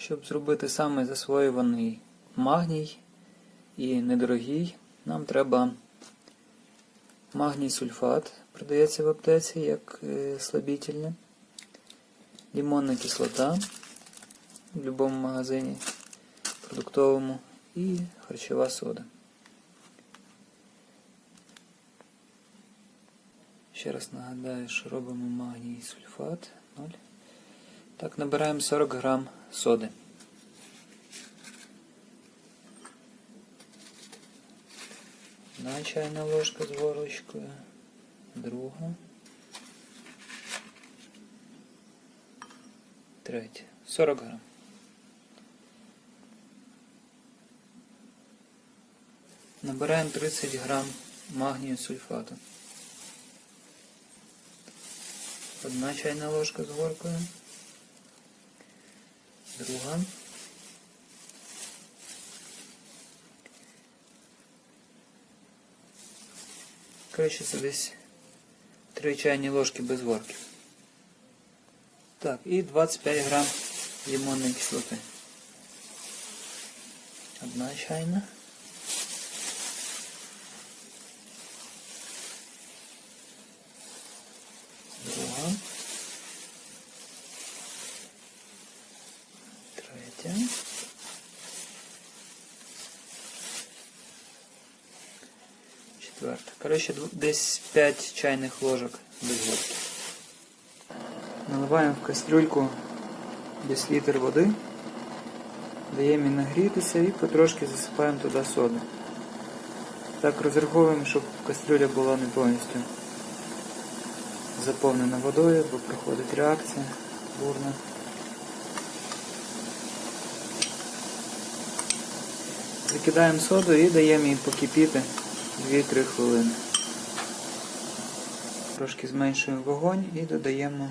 Щоб зробити саме засвоюваний магній і недорогий, нам треба магній сульфат, продається в аптеці як е, слабительне, лимонна кислота в будь-якому магазині продуктовому і харчова сода. Ще раз нагадаю, що робимо магній сульфат 0. Так, набираємо 40 грам соди. Одна чайна ложка з горлочкою, друга, третя. 40 грам. Набираємо 30 грам магнію сульфату. Одна чайна ложка з горкою. Друга. Коротше, це десь 3 чайні ложки без горки. Так, і 25 грам лимонної кислоти. Одна чайна. Друга. Третя. Четверта. Коротше, десь 5 чайних ложок без водки. Наливаємо в кастрюльку десь літр води. Даємо їй нагрітися і потрошки засипаємо туди соду. Так розраховуємо, щоб кастрюля була не повністю заповнена водою, бо проходить реакція бурна. Викидаємо соду і даємо їй покипіти 2-3 хвилини. Трошки зменшуємо вогонь і додаємо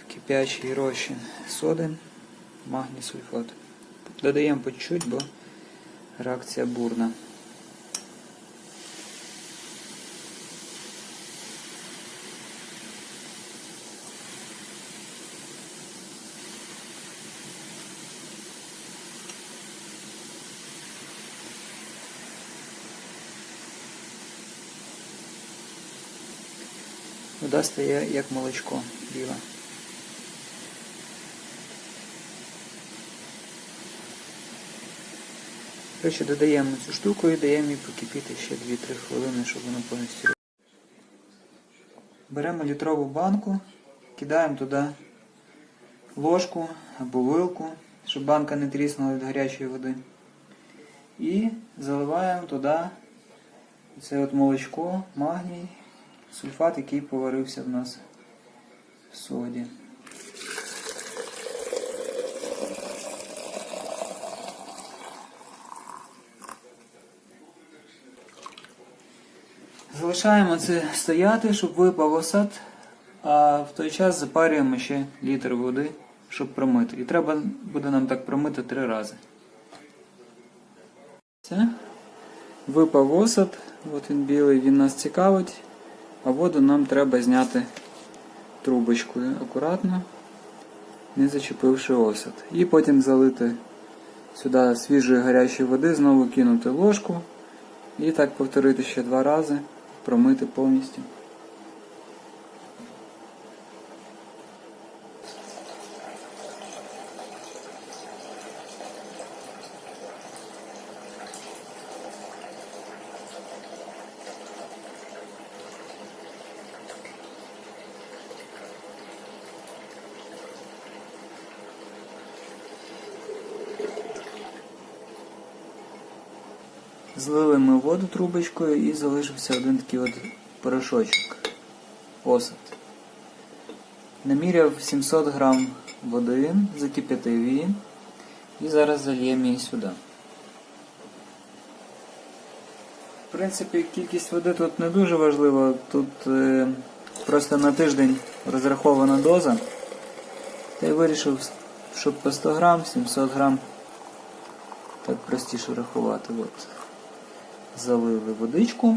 в кип'ячий розчин соди магній сульфат. Додаємо по чуть, бо реакція бурна. Вода стає як молочко біле. Коротше, додаємо цю штуку і даємо їй покипіти ще 2-3 хвилини, щоб воно повністю. Беремо літрову банку, кидаємо туди ложку або вилку, щоб банка не тріснула від гарячої води. І заливаємо туди це от молочко, магній, сульфат, який поварився в нас в соді. Залишаємо це стояти, щоб випав осад, а в той час запарюємо ще літр води, щоб промити. І треба буде нам так промити три рази. Все. Випав осад, от він білий, він нас цікавить, а воду нам треба зняти трубочкою акуратно, не зачепивши осад. І потім залити сюди свіжої гарячої води, знову кинути ложку і так повторити ще два рази, промити повністю. Злили ми воду трубочкою і залишився один такий от порошочок. Осад. Наміряв 700 грам води, закип'ятив її і зараз зальємо її сюди. В принципі, кількість води тут не дуже важлива, тут е, просто на тиждень розрахована доза. Та й вирішив, щоб по 100 грам, 700 грам, так простіше рахувати. От. Залили водичку.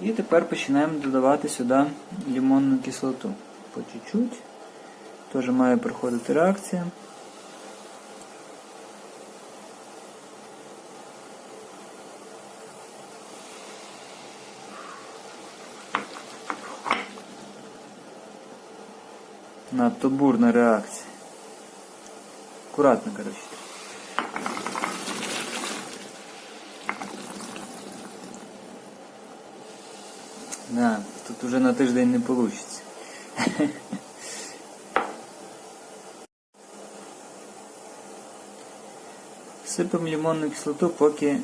І тепер починаємо додавати сюди лимонну кислоту. По чуть-чуть. Теж має проходити реакція. Надто бурна реакція. Аккуратно, коротше. Да, тут уже на тиждень не получится. Сипемо лимонну кислоту, поки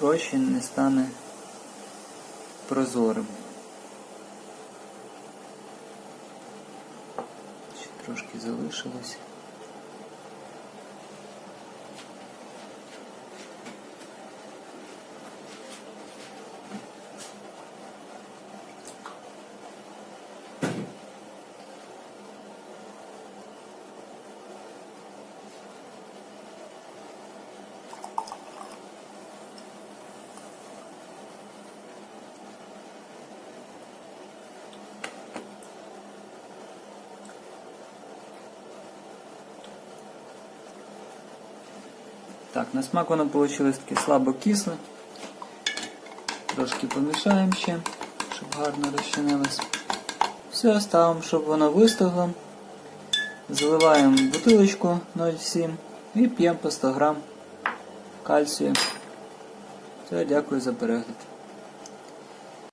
розчин не стане прозорим. Ще трошки залишилось. Так, на смак воно вийшло таке слабо кисле. Трошки помішаємо ще, щоб гарно розчинилось. Все, ставимо, щоб воно вистогло. Заливаємо бутилочку 0,7 і п'ємо по 100 грам кальцію. Все, дякую за перегляд.